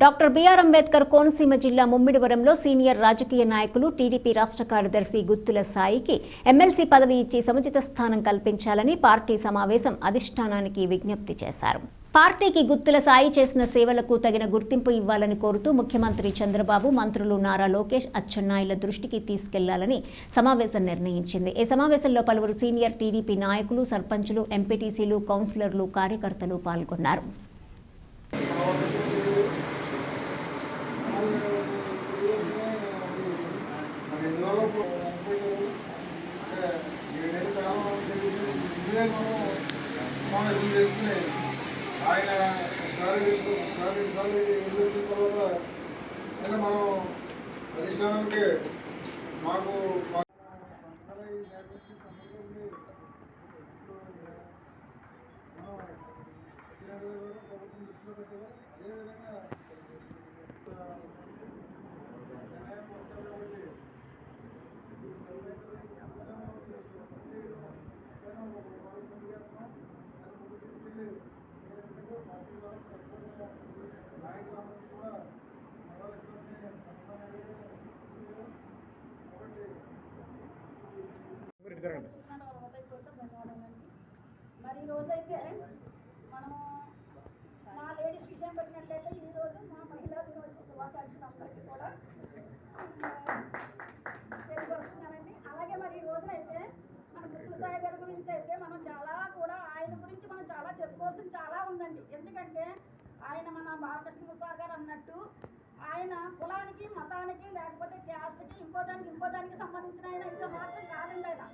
Doctor BR Ambedkar Konaseema జిల్లా ముమ్మిడివరంలో senior రాజకీయ నాయకులు టీడీపీ రాష్ట్ర కార్యదర్శి గుత్తుల సాయికి ఎమ్మెల్సీ పదవి ఇచ్చి సముచిత స్థానం కల్పించాలని పార్టీ సమావేశం అధిష్టానానికి విజ్ఞప్తి చేశారు. పార్టీకి గుత్తుల సాయి చేసిన సేవలకు తగిన గుర్తింపు ఇవ్వాలని కోరుతూ ముఖ్యమంత్రి చంద్రబాబు మంత్రులు నారా లోకేష్ అచ్చెన్నాయుల దృష్టికి తీసుకెళ్ళాలని సమావేశం నిర్ణయించింది. ఈ సమావేశంలో పలువురు సీనియర్ టీడీపీ నాయకులు సర్పంచులు ఎంపీటీసీలు కౌన్సిలర్లు కార్యకర్తలు పాల్గొన్నారు. ఇదే సమావేశం చేసుకుని ఆయన ఒకసారి ఒకసారి ఒకసారి వదిలేసిన తర్వాత అయినా మనం మాకు సంస్థల ఈ లేకపోతే సంస్థలకి ఇప్పుడు మనం వచ్చినట్టు కూడా ప్రభుత్వం దృష్టిలో పెట్టారు అదేవిధంగా నిర్ణయం వచ్చారు కాబట్టి మరి ఈ రోజైతే మనము మా లేడీస్ విషయం పెట్టినట్లయితే ఈ రోజు మా మహిళా దినోత్సవ శుభాకాంక్షలు అందరికీ కూడా తెలియపరుస్తున్నానండి అలాగే మరి ఈ రోజునైతే అయితే మన గుర్తు సాయి గారి గురించి అయితే మనం చాలా కూడా ఆయన గురించి మనం చాలా చెప్పుకోవాల్సింది చాలా ఉందండి ఎందుకంటే ఆయన మన బాలకృష్ణ సార్ గారు అన్నట్టు ఆయన కులానికి మతానికి లేకపోతే క్యాస్ట్కి ఇంకో దానికి ఇంకో దానికి సంబంధించిన ఆయన అయితే మాత్రం కాదండి ఆయన.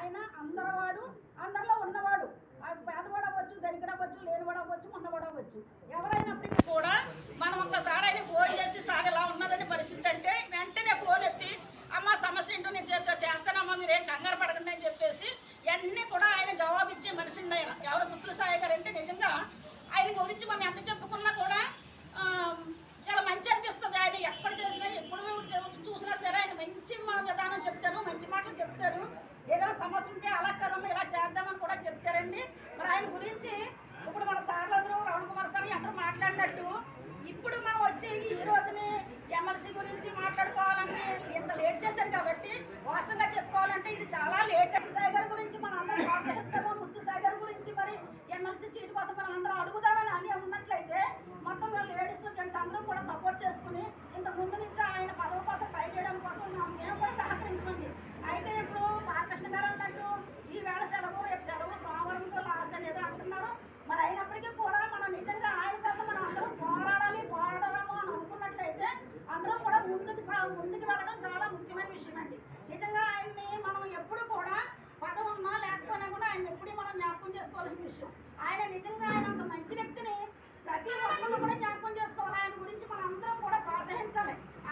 ఆయన అందరవాడు అందరిలో ఉన్నవాడు. పేదవాడు అవ్వచ్చు దరిద్ర అవ్వచ్చు లేనివాడు అవ్వచ్చు ఉన్నవాడు అవ్వచ్చు ఎవరైనప్పటికీ కూడా మనం ఒక్కసారి ఆయన ఫోన్ చేసి సార్ ఇలా ఉన్నదని పరిస్థితి అంటే వెంటనే ఫోన్ ఎత్తి అమ్మ సమస్య ఏంటో నేను చేస్తానమ్మా మీరేం కంగారు పడకండి అని చెప్పేసి అన్నీ కూడా ఆయన జవాబు ఇచ్చే మనిషి ఆయన. ఎవరు గుత్తుల సాయి గారు అంటే నిజంగా ఆయన గురించి మనం ఎంత చెప్పు సమస్య ఉంటే అలా కదమ్మా ఇలా చేద్దామని కూడా చెప్తారండి. మరి ఆయన గురించి ఇప్పుడు మన సార్లందరూ రమణ కుమార్ సార్ అందరూ మాట్లాడినట్టు. ఇప్పుడు మనం వచ్చి ఈ రోజుని ఎమ్మెల్సీ గురించి మాట్లాడుకోవాలంటే ఇంత లేట్ చేశారు కాబట్టి వాస్తవంగా చెప్పుకోవాలంటే ఇది చాలా లేట్ సాయి గారి గురించి మనం అందరం వార్త చెప్తాము. ముద్దు సాయి గారి గురించి మరి ఎమ్మెల్సీ సీట్ కోసం మనం అందరం అడుగుదామని అని ఉన్నట్లయితే మొత్తం లేడీస్ జెంట్స్ అందరూ కూడా సపోర్ట్ చేసుకుని